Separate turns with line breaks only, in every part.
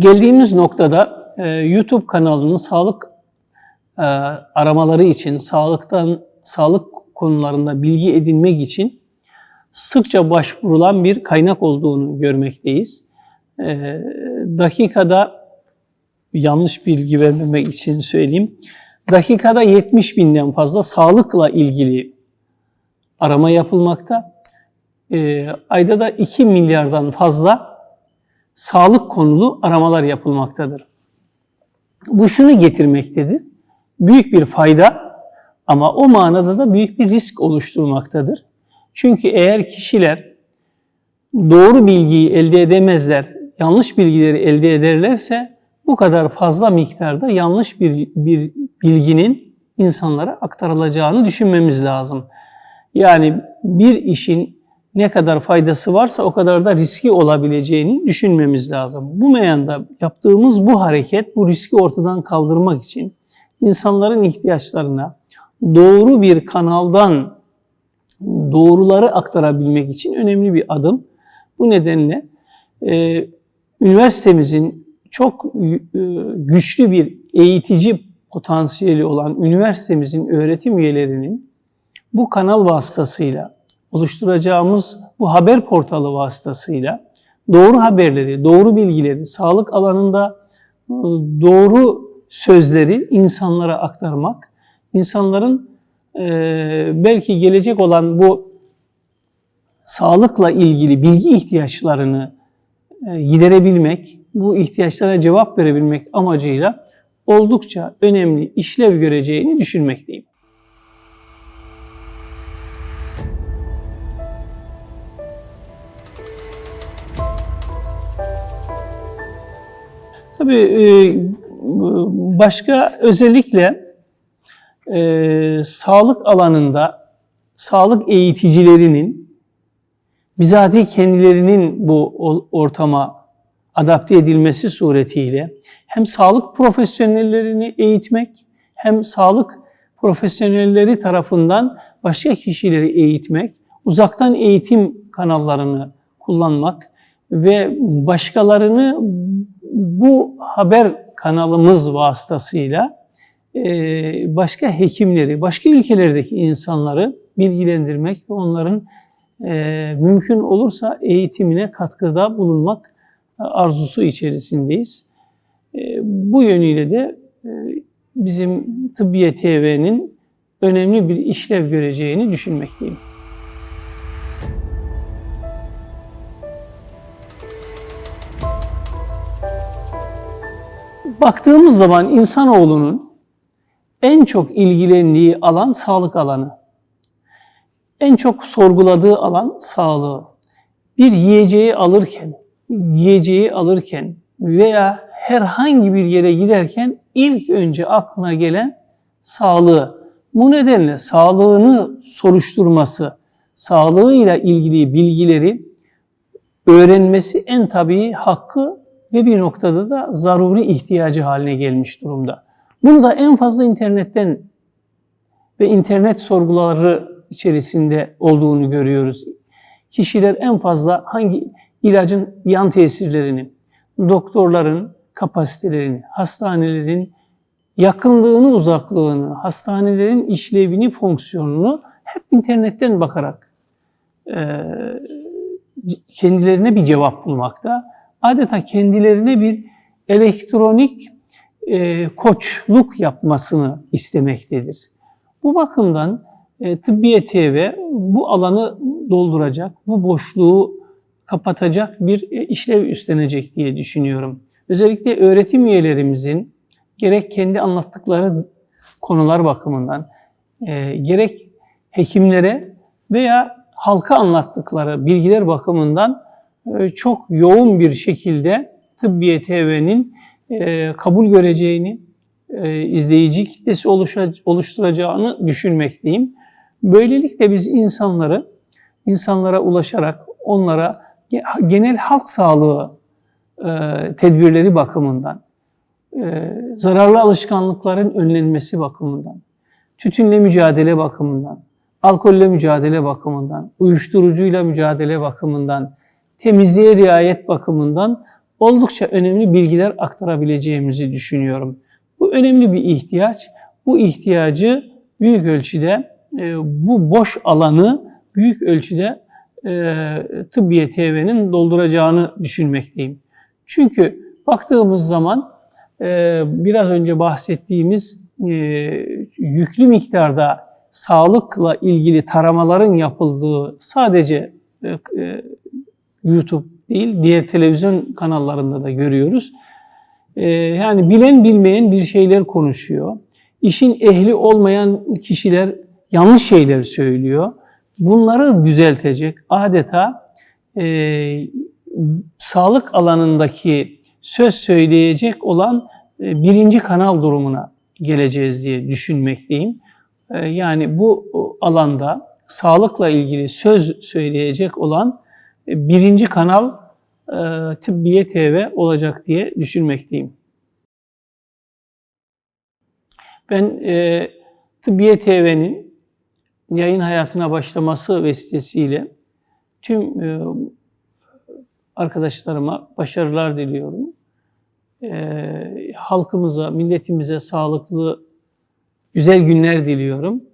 Geldiğimiz noktada e, YouTube kanalının sağlık e, aramaları için, sağlıktan sağlık konularında bilgi edinmek için sıkça başvurulan bir kaynak olduğunu görmekteyiz. E, dakikada yanlış bilgi vermemek için söyleyeyim. Dakikada 70 binden fazla sağlıkla ilgili arama yapılmakta. E, ayda da 2 milyardan fazla sağlık konulu aramalar yapılmaktadır. Bu şunu getirmektedir. Büyük bir fayda ama o manada da büyük bir risk oluşturmaktadır. Çünkü eğer kişiler doğru bilgiyi elde edemezler, yanlış bilgileri elde ederlerse bu kadar fazla miktarda yanlış bir, bir bilginin insanlara aktarılacağını düşünmemiz lazım. Yani bir işin ne kadar faydası varsa o kadar da riski olabileceğini düşünmemiz lazım. Bu meyanda yaptığımız bu hareket bu riski ortadan kaldırmak için insanların ihtiyaçlarına doğru bir kanaldan doğruları aktarabilmek için önemli bir adım. Bu nedenle e, üniversitemizin çok e, güçlü bir eğitici potansiyeli olan üniversitemizin öğretim üyelerinin bu kanal vasıtasıyla oluşturacağımız bu haber portalı vasıtasıyla doğru haberleri, doğru bilgileri, sağlık alanında e, doğru sözleri insanlara aktarmak, insanların e, belki gelecek olan bu sağlıkla ilgili bilgi ihtiyaçlarını e, giderebilmek, bu ihtiyaçlara cevap verebilmek amacıyla oldukça önemli işlev göreceğini düşünmekteyim. Tabii e, başka özellikle e, sağlık alanında sağlık eğiticilerinin bizatihi kendilerinin bu ortama adapte edilmesi suretiyle hem sağlık profesyonellerini eğitmek hem sağlık profesyonelleri tarafından başka kişileri eğitmek, uzaktan eğitim kanallarını kullanmak ve başkalarını bu haber kanalımız vasıtasıyla e, başka hekimleri, başka ülkelerdeki insanları bilgilendirmek ve onların e, mümkün olursa eğitimine katkıda bulunmak arzusu içerisindeyiz. E, bu yönüyle de bizim Tıbbiye TV'nin önemli bir işlev göreceğini düşünmekteyim. Baktığımız zaman insanoğlunun en çok ilgilendiği alan sağlık alanı. En çok sorguladığı alan sağlığı. Bir yiyeceği alırken, yiyeceği alırken veya herhangi bir yere giderken ilk önce aklına gelen sağlığı. Bu nedenle sağlığını soruşturması, sağlığıyla ilgili bilgileri öğrenmesi en tabii hakkı ve bir noktada da zaruri ihtiyacı haline gelmiş durumda. Bunu da en fazla internetten ve internet sorguları içerisinde olduğunu görüyoruz. Kişiler en fazla hangi ilacın yan tesirlerini, doktorların kapasitelerini, hastanelerin yakınlığını, uzaklığını, hastanelerin işlevini, fonksiyonunu hep internetten bakarak kendilerine bir cevap bulmakta adeta kendilerine bir elektronik e, koçluk yapmasını istemektedir. Bu bakımdan e, Tıbbiye TV bu alanı dolduracak, bu boşluğu kapatacak bir e, işlev üstlenecek diye düşünüyorum. Özellikle öğretim üyelerimizin gerek kendi anlattıkları konular bakımından, e, gerek hekimlere veya halka anlattıkları bilgiler bakımından çok yoğun bir şekilde Tıbbiye TV'nin e, kabul göreceğini, e, izleyici kitlesi oluşturacağını düşünmekteyim. Böylelikle biz insanları, insanlara ulaşarak onlara genel halk sağlığı tedbirleri bakımından, zararlı alışkanlıkların önlenmesi bakımından, tütünle mücadele bakımından, alkolle mücadele bakımından, uyuşturucuyla mücadele bakımından, temizliğe riayet bakımından oldukça önemli bilgiler aktarabileceğimizi düşünüyorum. Bu önemli bir ihtiyaç. Bu ihtiyacı büyük ölçüde e, bu boş alanı büyük ölçüde e, Tıbbiye TV'nin dolduracağını düşünmekteyim. Çünkü baktığımız zaman e, biraz önce bahsettiğimiz e, yüklü miktarda sağlıkla ilgili taramaların yapıldığı sadece YouTube değil, diğer televizyon kanallarında da görüyoruz. E, yani bilen bilmeyen bir şeyler konuşuyor. İşin ehli olmayan kişiler yanlış şeyler söylüyor. Bunları düzeltecek adeta e, sağlık alanındaki söz söyleyecek olan e, birinci kanal durumuna geleceğiz diye düşünmekteyim. E, yani bu alanda sağlıkla ilgili söz söyleyecek olan birinci kanal e, Tıbbiye TV olacak diye düşünmekteyim. Ben e, Tıbbiye TV'nin yayın hayatına başlaması vesilesiyle tüm e, arkadaşlarıma başarılar diliyorum. E, halkımıza, milletimize sağlıklı, güzel günler diliyorum.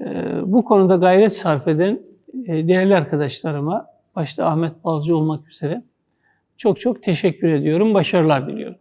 E, bu konuda gayret sarf eden e, değerli arkadaşlarıma, başta Ahmet Balcı olmak üzere çok çok teşekkür ediyorum, başarılar diliyorum.